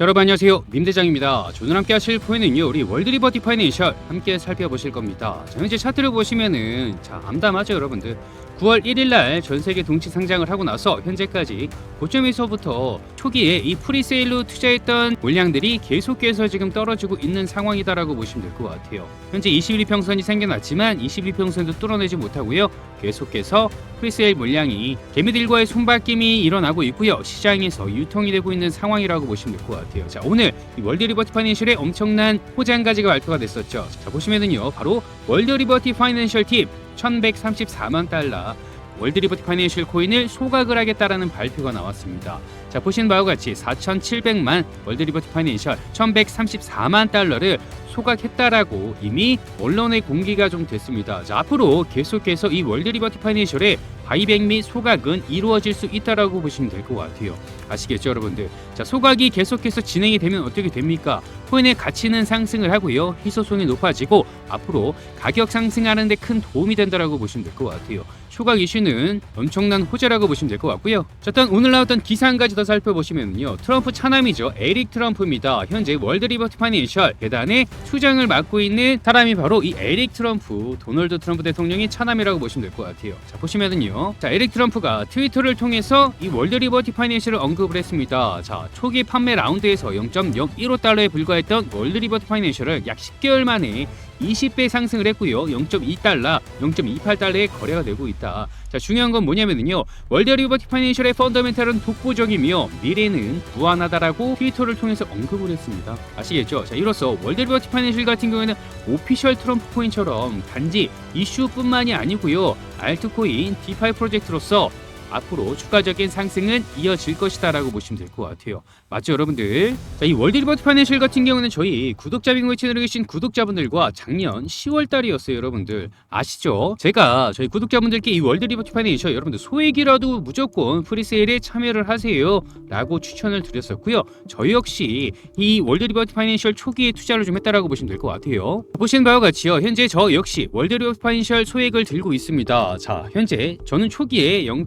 자, 여러분 안녕하세요. 민대장입니다. 오늘 함께 하실 포인트는요. 우리 월드리버티 파이낸셜 함께 살펴보실 겁니다. 자, 현재 차트를 보시면은 자, 암담하죠, 여러분들. 9월 1일 날 전 세계 동시 상장을 하고 나서 현재까지 고점에서부터 초기에 이 프리세일로 투자했던 물량들이 계속해서 지금 떨어지고 있는 상황이다라고 보시면 될 것 같아요. 현재 21평선이 생겨났지만 21평선도 뚫어내지 못하고요. 계속해서 프리세일 물량이 개미들과의 손바뀜이 일어나고 있고요. 시장에서 유통이 되고 있는 상황이라고 보시면 될 것 같아요. 자, 오늘 이 월드 리버티 파이낸셜의 엄청난 호장가지가 발표가 됐었죠. 자, 보시면은요. 바로 월드 리버티 파이낸셜 팀 1134만 달러 월드 리버티 파이낸셜 코인을 소각을 하겠다라는 발표가 나왔습니다. 자, 보시는 바와 같이 4,700만 월드 리버티 파이낸셜 1,134만 달러를 소각했다라고 이미 언론에 공개가 좀 됐습니다. 자, 앞으로 계속해서 이 월드 리버티 파이낸셜의 바이백 및 소각은 이루어질 수 있다라고 보시면 될 것 같아요. 아시겠죠, 여러분들? 자, 소각이 계속해서 진행이 되면 어떻게 됩니까? 코인의 가치는 상승을 하고요. 희소성이 높아지고 앞으로 가격 상승하는 데 큰 도움이 된다라고 보시면 될 것 같아요. 소각 이슈는 엄청난 호재라고 보시면 될 것 같고요. 자, 일단 오늘 나왔던 기사 한 가지 더 살펴보시면요. 트럼프 차남이죠. 에릭 트럼프입니다. 현재 월드 리버티 파이낸셜 계단에 수장을 맡고 있는 사람이 바로 이 에릭 트럼프, 도널드 트럼프 대통령의 차남이라고 보시면 될 것 같아요. 자, 보시면은요. 자, 에릭 트럼프가 트위터를 통해서 이 월드 리버티 파이낸셜을 언급을 했습니다. 자, 초기 판매 라운드에서 0.015달러에 불과했던 월드 리버티 파이낸셜을 약 10개월 만에 20배 상승을 했고요. 0.2달러, 0.28달러에 거래가 되고 있다. 자, 중요한 건 뭐냐면요. 월드 리버티 파이낸셜의 펀더멘탈은 독보적이며 미래는 무한하다라고 트위터를 통해서 언급을 했습니다. 아시겠죠? 자, 이로써 월드 리버티 파이낸셜 같은 경우에는 오피셜 트럼프 코인처럼 단지 이슈뿐만이 아니고요. 알트코인 디파이 프로젝트로서 앞으로 추가적인 상승은 이어질 것이다라고 보시면 될 것 같아요. 맞죠, 여러분들? 자, 이 월드 리버티 파이낸셜 같은 경우는 저희 구독자 빙고 채널에 계신 구독자분들과 작년 10월 달이었어요, 여러분들. 아시죠? 제가 저희 구독자분들께 이 월드 리버티 파이낸셜 여러분들 소액이라도 무조건 프리세일에 참여를 하세요라고 추천을 드렸었고요. 저 역시 이 월드 리버티 파이낸셜 초기에 투자를 좀 했다라고 보시면 될 것 같아요. 보시는 바와 같이요. 현재 저 역시 월드 리버티 파이낸셜 소액을 들고 있습니다. 자, 현재 저는 초기에 0.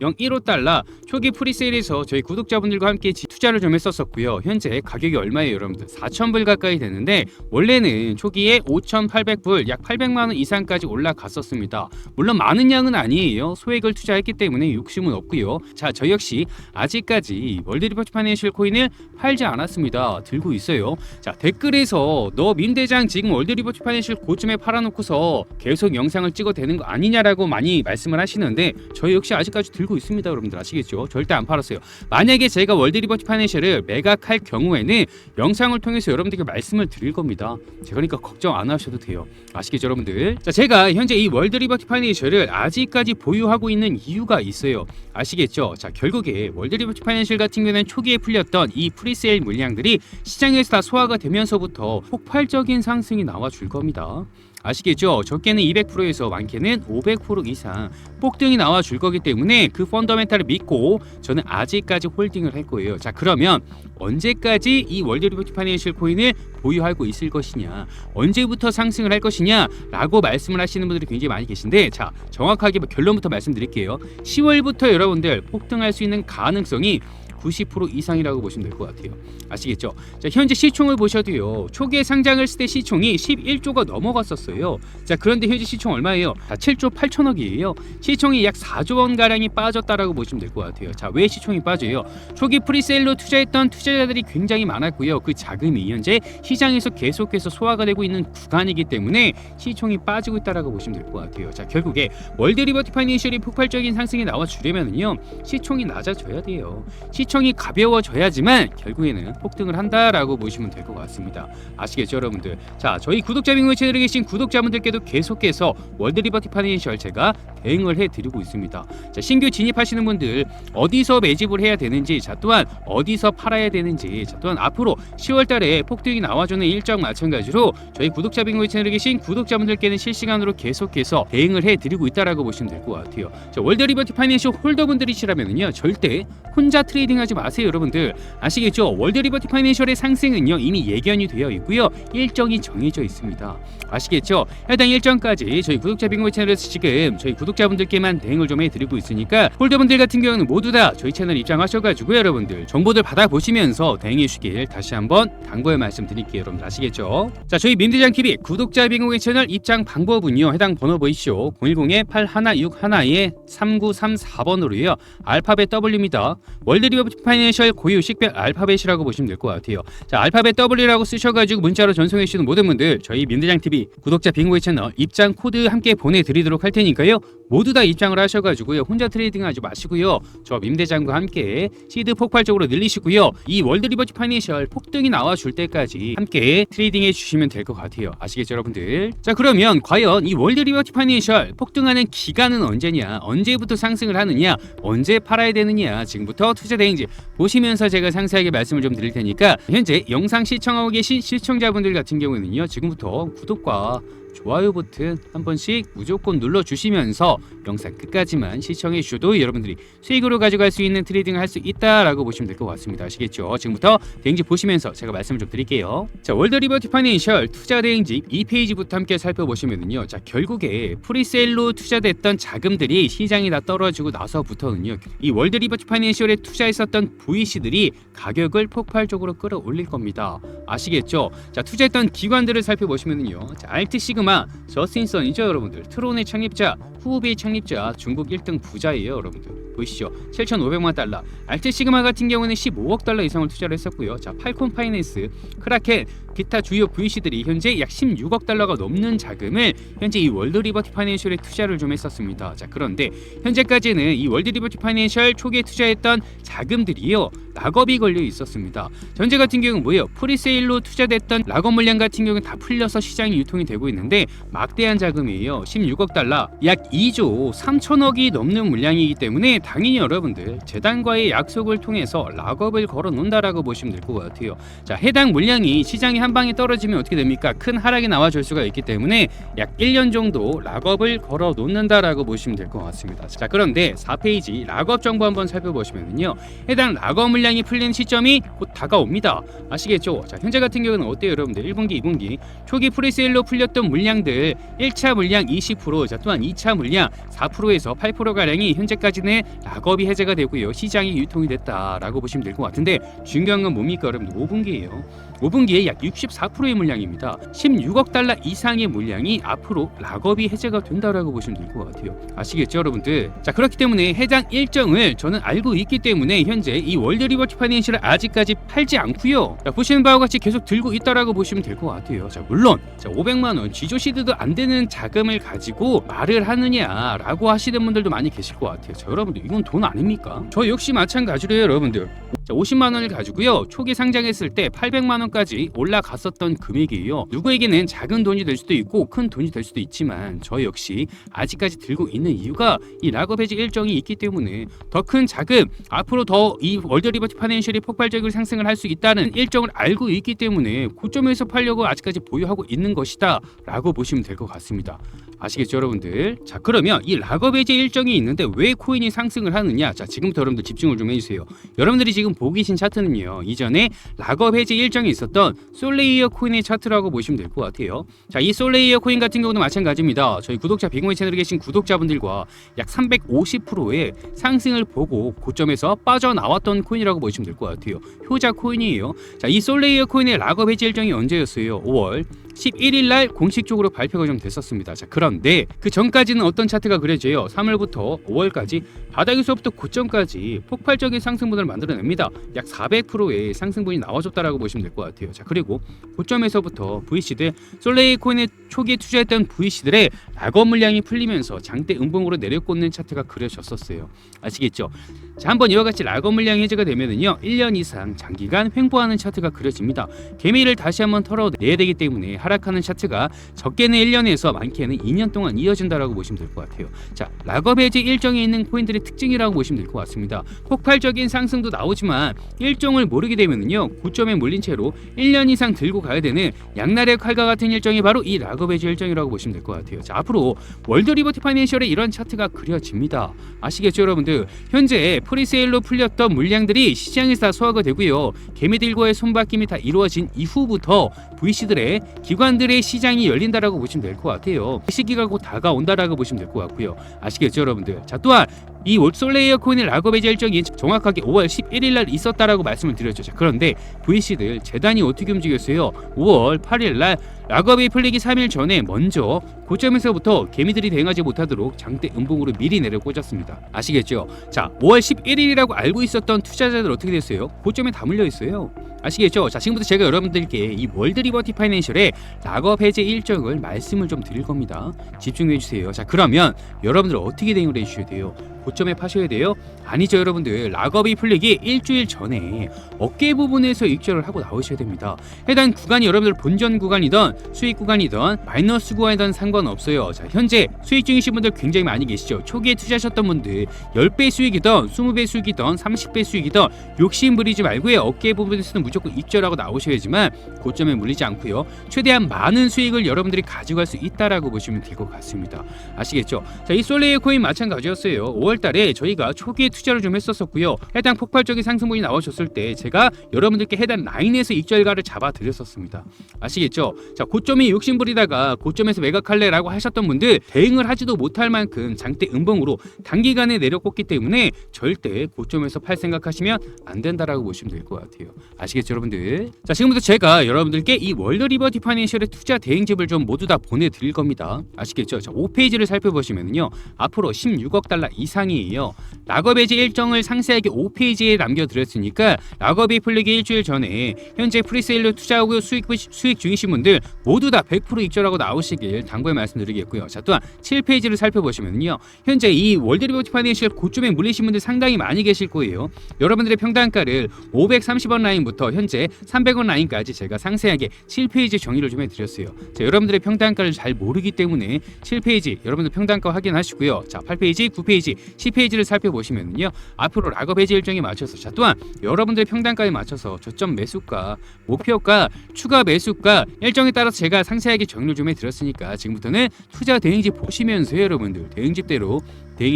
0.015달러 초기 프리세일에서 저희 구독자분들과 함께 지- 투자를 좀 했었었고요. 현재 가격이 얼마예요, 여러분들? 4,000불 가까이 되는데 원래는 초기에 5,800불, 약 800만 원 이상까지 올라갔었습니다. 물론 많은 양은 아니에요. 소액을 투자했기 때문에 욕심은 없고요. 자, 저 역시 아직까지 월드 리버티 파이낸셜 코인을 팔지 않았습니다. 들고 있어요. 자, 댓글에서 너 민대장 지금 월드 리버티 파이낸셜 고점에 팔아놓고서 계속 영상을 찍어도 되는 거 아니냐라고 많이 말씀을 하시는데 저 역시 아직까지 들고 있습니다. 여러분들 아시겠죠? 절대 안 팔았어요. 만약에 제가 월드 리버티 파이낸셜을 매각할 경우에는 영상을 통해서 여러분들께 말씀을 드릴 겁니다. 제가 그러니까 걱정 안 하셔도 돼요. 아시겠죠, 여러분들? 자, 제가 현재 이 월드 리버티 파이낸셜을 아직까지 보유하고 있는 이유가 있어요. 아시겠죠? 자, 결국에 월드 리버티 파이낸셜 같은 경우는 초기에 풀렸던 이 프리세일 물량들이 시장에서 다 소화가 되면서부터 폭발적인 상승이 나와 줄 겁니다. 아시겠죠? 적게는 200%에서 많게는 500% 이상 폭등이 나와 줄 거기 때문에 그 펀더멘탈을 믿고 저는 아직까지 홀딩을 할 거예요. 자, 그러면 언제까지 이 월드 리버티 파이낸셜 코인을 보유하고 있을 것이냐, 언제부터 상승을 할 것이냐 라고 말씀을 하시는 분들이 굉장히 많이 계신데, 자, 정확하게 결론부터 말씀드릴게요. 10월부터 여러분들 폭등할 수 있는 가능성이 90% 이상이라고 보시면 될 것 같아요. 아시겠죠? 자, 현재 시총을 보셔도요. 초기에 상장을 했을 때 시총이 11조가 넘어갔었어요. 자, 그런데 현재 시총 얼마예요? 다 7조 8천억이에요. 시총이 약 4조 원 가량이 빠졌다라고 보시면 될 것 같아요. 자, 왜 시총이 빠져요? 초기 프리세일로 투자했던 투자자들이 굉장히 많았고요. 그 자금이 현재 시장에서 계속해서 소화가 되고 있는 구간이기 때문에 시총이 빠지고 있다라고 보시면 될 것 같아요. 자, 결국에 월드 리버티 파이낸셜이 폭발적인 상승이 나와 주려면은요. 시총이 낮아져야 돼요. 시총 이 가벼워져야지만 결국에는 폭등을 한다라고 보시면 될 것 같습니다. 아시겠죠, 여러분들? 자, 저희 구독자 빙고 채널에 계신 구독자분들께도 계속해서 월드 리버티 파이낸셜 제가 대응을 해드리고 있습니다. 자, 신규 진입하시는 분들 어디서 매집을 해야 되는지, 자 또한 어디서 팔아야 되는지, 자 또한 앞으로 10월달에 폭등이 나와주는 일정 마찬가지로 저희 구독자 빙고 채널에 계신 구독자분들께는 실시간으로 계속해서 대응을 해드리고 있다라고 보시면 될 것 같아요. 자, 월드 리버티 파이낸셜 홀더분들이시라면요 절대 혼자 트레이딩 걱정하지 마세요, 여러분들. 아시겠죠? 월드 리버티 파이낸셜의 상승은요 이미 예견이 되어 있고요 일정이 정해져 있습니다. 아시겠죠? 해당 일정까지 저희 구독자 빙고 채널에서 지금 저희 구독자분들께만 대응을 좀 해드리고 있으니까 홀더분들 같은 경우는 모두 다 저희 채널 입장하셔가지고 여러분들 정보들 받아보시면서 대응해 주시길 다시 한번 당부의 말씀드릴게요, 여러분들 아시겠죠? 자, 저희 민대장 TV 구독자 빙고 채널 입장 방법은요 해당 번호 보이시죠? 010에 8161에 3934번으로요 알파벳 W입니다. 월드 리버티 파이낸셜 고유 식별 알파벳이라고 보시면 될 것 같아요. 자, 알파벳 W라고 쓰셔가지고 문자로 전송해 주시는 모든 분들 저희 민대장 TV 구독자 빙고의 채널 입장 코드 함께 보내드리도록 할 테니까요. 모두 다 입장을 하셔가지고요. 혼자 트레이딩하지 마시고요. 저 민대장과 함께 시드 폭발적으로 늘리시고요. 이 월드 리버티 파이낸셜 폭등이 나와줄 때까지 함께 트레이딩해 주시면 될 것 같아요. 아시겠죠, 여러분들? 자, 그러면 과연 이 월드 리버티 파이낸셜 폭등하는 기간은 언제냐? 언제부터 상승을 하느냐? 언제 팔아야 되느냐? 지금부터 투자 대행지 보시면서 제가 상세하게 말씀을 좀 드릴 테니까 현재 영상 시청하고 계신 시청자분들 같은 경우에는요. 지금부터 구독과 좋아요 버튼 한 번씩 무조건 눌러 주시면서 영상 끝까지만 시청해 주셔도 여러분들이 수익으로 가져갈 수 있는 트레이딩을 할 수 있다라고 보시면 될 것 같습니다. 아시겠죠? 지금부터 대행지 보시면서 제가 말씀 좀 드릴게요. 자, 월드 리버티 파이낸셜 투자 대행지 2페이지부터 함께 살펴보시면은요. 자, 결국에 프리세일로 투자됐던 자금들이 시장이 다 떨어지고 나서부터는요. 이 월드 리버티 파이낸셜에 투자했었던 VC들이 가격을 폭발적으로 끌어올릴 겁니다. 아시겠죠? 자, 투자했던 기관들을 살펴보시면은요. 자, 알트 시그 마, 저스틴선이죠, 여러분들. 트론의 창립자, 후오비의 창립자, 중국 1등 부자예요, 여러분들. 보이시죠? 7,500만 달러. 알트 시그마 같은 경우는 15억 달러 이상을 투자를 했었고요. 자, 팔콘 파이낸스, 크라켄, 기타 주요 VC들이 현재 약 16억 달러가 넘는 자금을 현재 이 월드 리버티 파이낸셜에 투자를 좀 했었습니다. 자, 그런데 현재까지는 이 월드 리버티 파이낸셜 초기에 투자했던 자금들이요. 락업이 걸려 있었습니다. 전제 같은 경우는 뭐예요? 프리세일로 투자됐던 락업 물량 같은 경우는 다 풀려서 시장이 유통이 되고 있는데 막대한 자금이에요. 16억 달러, 약 2조 3천억이 넘는 물량이기 때문에 당연히 여러분들 재단과의 약속을 통해서 락업을 걸어 놓는다라고 보시면 될 것 같아요. 자, 해당 물량이 시장이 한 방에 떨어지면 어떻게 됩니까? 큰 하락이 나와줄 수가 있기 때문에 약 1년 정도 락업을 걸어 놓는다라고 보시면 될 것 같습니다. 자, 그런데 4페이지 락업 정보 한번 살펴보시면요. 해당 락업 물량이 풀리는 시점이 곧 다가옵니다. 아시겠죠? 자, 현재 같은 경우는 어때요, 여러분들? 1분기, 2분기 초기 프리세일로 풀렸던 물량들 1차 물량 20%, 자, 또한 2차 물량 4%에서 8% 가량이 현재까지는 락업이 해제가 되고요. 시장이 유통이 됐다라고 보시면 될 것 같은데 중요한 건 뭡니까, 여러분들? 5분기예요. 5분기에 약 64%의 물량입니다. 16억 달러 이상의 물량이 앞으로 락업이 해제가 된다라고 보시면 될 것 같아요. 아시겠죠, 여러분들? 자, 그렇기 때문에 해당 일정을 저는 알고 있기 때문에 현재 이 월드 리버티 파이낸셜을 아직까지 팔지 않고요. 자, 보시는 바와 같이 계속 들고 있다라고 보시면 될 것 같아요. 자, 물론 자, 500만 원 지조 시드도 안 되는 자금을 가지고 말을 하느냐라고 하시는 분들도 많이 계실 것 같아요. 자, 여러분들 이건 돈 아닙니까? 저 역시 마찬가지로 요, 여러분들. 자, 50만 원을 가지고요. 초기 상장했을 때 800만 원까지 올라갔었던 금액이에요. 누구에게는 작은 돈이 될 수도 있고 큰 돈이 될 수도 있지만 저 역시 아직까지 들고 있는 이유가 이 락업 해지 일정이 있기 때문에 더 큰 자금 앞으로 더 이 월드 리버티 파이낸셜이 폭발적으로 상승을 할 수 있다는 일정을 알고 있기 때문에 고점에서 팔려고 아직까지 보유하고 있는 것이다 라고 보시면 될 것 같습니다. 아시겠죠, 여러분들? 자, 그러면 이 락업 해지 일정이 있는데 왜 코인이 상승을 하느냐? 자, 지금부터 여러분들 집중을 좀 해주세요. 여러분들이 지금 보고 계신 차트는요, 이전에 락업 해지 일정이 있었던 솔레이어 코인의 차트라고 보시면 될 것 같아요. 자, 이 솔레이어 코인 같은 경우는 마찬가지입니다. 저희 구독자 빅모이 채널에 계신 구독자분들과 약 350%의 상승을 보고 고점에서 빠져나왔던 코인이라고 보시면 될 것 같아요. 효자 코인이에요. 자, 이 솔레이어 코인의 락업 해지 일정이 언제였어요? 5월 11일 날 공식적으로 발표가 좀 됐었습니다. 자, 그런 데 그 전까지는 어떤 차트가 그려져요? 3월부터 5월까지 바닥에서부터 고점까지 폭발적인 상승분을 만들어냅니다. 약 400%의 상승분이 나와줬다라고 보시면 될 것 같아요. 자, 그리고 고점에서부터 VC들 솔레이 코인에 초기에 투자했던 VC들의 락업 물량이 풀리면서 장대 음봉으로 내려꽂는 차트가 그려졌었어요. 아시겠죠? 자, 한번 이와 같이 락업 물량 해제가 되면은요, 1년 이상 장기간 횡보하는 차트가 그려집니다. 개미를 다시 한번 털어내야 되기 때문에 하락하는 차트가 적게는 1년에서 많게는 2년 동안 이어진다라고 보시면 될 것 같아요. 자, 락업 해지 일정에 있는 코인들의 특징이라고 보시면 될 것 같습니다. 폭발적인 상승도 나오지만 일정을 모르게 되면은요 고점에 몰린 채로 1년 이상 들고 가야 되는 양날의 칼과 같은 일정이 바로 이 락업 해지 일정이라고 보시면 될 것 같아요. 자, 앞으로 월드 리버티 파이낸셜의 이런 차트가 그려집니다. 아시겠죠, 여러분들? 현재 프리세일로 풀렸던 물량들이 시장에서 다 소화가 되고요. 개미들과의 손바뀜이 다 이루어진 이후부터 VC들의 기관들의 시장이 열린다라고 보시면 될 것 같아요. 그 시기가 곧 다가온다라고 보시면 될 것 같고요. 아시겠죠, 여러분들? 자, 또한 이 올솔레이어 코인의 락업의 일정이 정확하게 5월 11일 날 있었다라고 말씀을 드렸죠. 자, 그런데 VC들 재단이 어떻게 움직였어요? 5월 8일 날 락업이 풀리기 3일 전에 먼저 고점에서부터 개미들이 대응하지 못하도록 장대 음봉으로 미리 내려 꽂았습니다. 아시겠죠? 자, 5월 11일이라고 알고 있었던 투자자들 어떻게 됐어요? 고점에 다 물려 있어요. 아시겠죠? 자, 지금부터 제가 여러분들께 이 월드 리버티 파이낸셜의 락업 해제 일정을 말씀을 좀 드릴 겁니다. 집중해 주세요. 자, 그러면 여러분들 어떻게 대응을 해 주셔야 돼요? 고점에 파셔야 돼요? 아니죠, 여러분들. 락업이 풀리기 일주일 전에 어깨 부분에서 익절을 하고 나오셔야 됩니다. 해당 구간이 여러분들 본전 구간이던 수익 구간이던 마이너스 구간이던 상관없어요. 자, 현재 수익 중이신 분들 굉장히 많이 계시죠. 초기에 투자하셨던 분들 10배 수익이던 20배 수익이던 30배 수익이던 욕심 부리지 말고요. 어깨 부분에서는 무조건 입절하고 나오셔야지만 고점에 물리지 않고요. 최대한 많은 수익을 여러분들이 가져갈 수 있다라고 보시면 될 것 같습니다. 아시겠죠? 자, 이 솔레이어 코인 마찬가지였어요. 5월 달에 저희가 초기에 투자를 좀 했었었고요. 해당 폭발적인 상승분이 나오셨을 때 제가 여러분들께 해당 라인에서 익절가를 잡아 드렸었습니다. 아시겠죠? 자, 고점이 욕심 부리다가 고점에서 매각할래라고 하셨던 분들 대응을 하지도 못할 만큼 장대 음봉으로 단기간에 내려꽂기 때문에 절대 고점에서 팔 생각하시면 안 된다라고 보시면 될 것 같아요. 아시겠죠, 여러분들? 자, 지금부터 제가 여러분들께 이 월드 리버티 파이낸셜의 투자 대행집을 좀 모두 다 보내드릴 겁니다. 아시겠죠? 자, 5페이지를 살펴보시면요. 앞으로 16억 달러 이상 이에요. 락업 해지 일정을 상세하게 5페이지에 남겨드렸으니까 락업이 풀리기 일주일 전에 현재 프리세일로 투자하고 수익, 수익 중이신 분들 모두 다 100% 익절하고 나오시길 당부의 말씀드리겠고요. 자, 또한 7페이지를 살펴보시면요. 현재 이 월드 리버티 파이낸셜 고점에 물리신 분들 상당히 많이 계실 거예요. 여러분들의 평단가를 530원 라인부터 현재 300원 라인까지 제가 상세하게 7페이지 정의를 좀 해드렸어요. 자, 여러분들의 평단가를 잘 모르기 때문에 7페이지 여러분들 평단가 확인하시고요. 자, 8페이지, 9페이지, 10페이지를 살펴보시면요. 앞으로 락업 해지 일정에 맞춰서 자, 또한 여러분들의 평단가에 맞춰서 저점 매수가, 목표가, 추가 매수가 일정에 따라서 제가 상세하게 정리를 좀 해드렸으니까 지금부터는 투자 대행집 보시면서 여러분들 대행집대로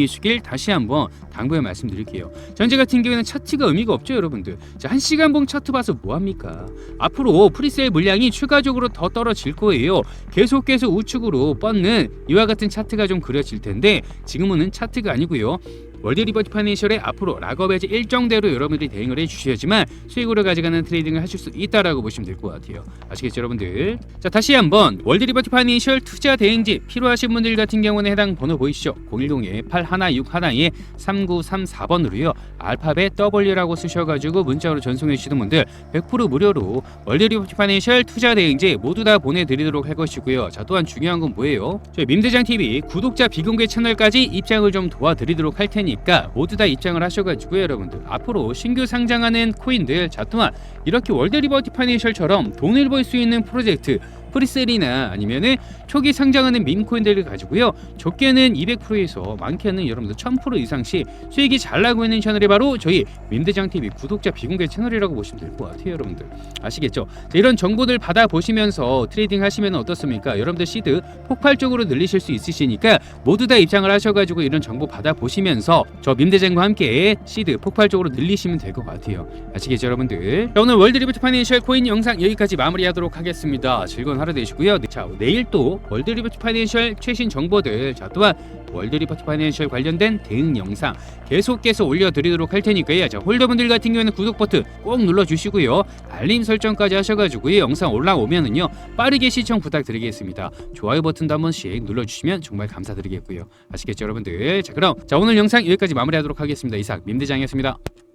주길 다시 한번 당부해 말씀드릴게요. 전제 같은 경우에는 차트가 의미가 없죠, 여러분들. 자, 한 시간 봉 차트 봐서 뭐 합니까? 앞으로 프리세일 물량이 추가적으로 더 떨어질 거예요. 계속해서 우측으로 뻗는 이와 같은 차트가 좀 그려질 텐데 지금은 차트가 아니고요. 월드 리버티 파이낸셜의 앞으로 락업 해지 일정대로 여러분들이 대응을 해주셔야지만 수익으로 가져가는 트레이딩을 하실 수 있다라고 보시면 될 것 같아요. 아시겠죠, 여러분들? 자, 다시 한번 월드 리버티 파이낸셜 투자 대행지 필요하신 분들 같은 경우는 해당 번호 보이시죠? 010-8161에 3934번으로요. 알파벳 W라고 쓰셔가지고 문자로 전송해 주시는 분들 100% 무료로 월드 리버티 파이낸셜 투자 대행지 모두 다 보내드리도록 할 것이고요. 자, 또한 중요한 건 뭐예요? 저희 민대장 TV 구독자 비공개 채널까지 입장을 좀 도와드리도록 할 테니 까 모두 다 입장을 하셔가지고 여러분들. 앞으로 신규 상장하는 코인들 자 또한 이렇게 월드 리버티 파이낸셜처럼 돈을 벌 수 있는 프로젝트 프리셀이나 아니면은 초기 상장하는 밈코인들을 가지고요 적게는 200%에서 많게는 여러분들 1000% 이상씩 수익이 잘 나고 있는 채널이 바로 저희 민대장 TV 구독자 비공개 채널이라고 보시면 될 것 같아요 여러분들 아시겠죠? 자, 이런 정보들 받아 보시면서 트레이딩 하시면 어떻습니까? 여러분들 시드 폭발적으로 늘리실 수 있으시니까 모두 다 입장을 하셔가지고 이런 정보 받아 보시면서 저 민대장과 함께 시드 폭발적으로 늘리시면 될 것 같아요 아시겠죠 여러분들? 자, 오늘 월드 리버트 파이낸셜 코인 영상 여기까지 마무리하도록 하겠습니다 즐거운 하루 되시고요. 자 내일 또 월드 리버트 파이낸셜 최신 정보들 자 또한 월드 리버트 파이낸셜 관련된 대응 영상 계속해서 올려드리도록 할 테니까요. 자 홀더분들 같은 경우에는 구독 버튼 꼭 눌러주시고요. 알림 설정까지 하셔가지고 이 영상 올라오면은요 빠르게 시청 부탁드리겠습니다. 좋아요 버튼도 한 번씩 눌러주시면 정말 감사드리겠고요. 아시겠죠 여러분들? 자 그럼 자 오늘 영상 여기까지 마무리하도록 하겠습니다. 이삭 민대장이었습니다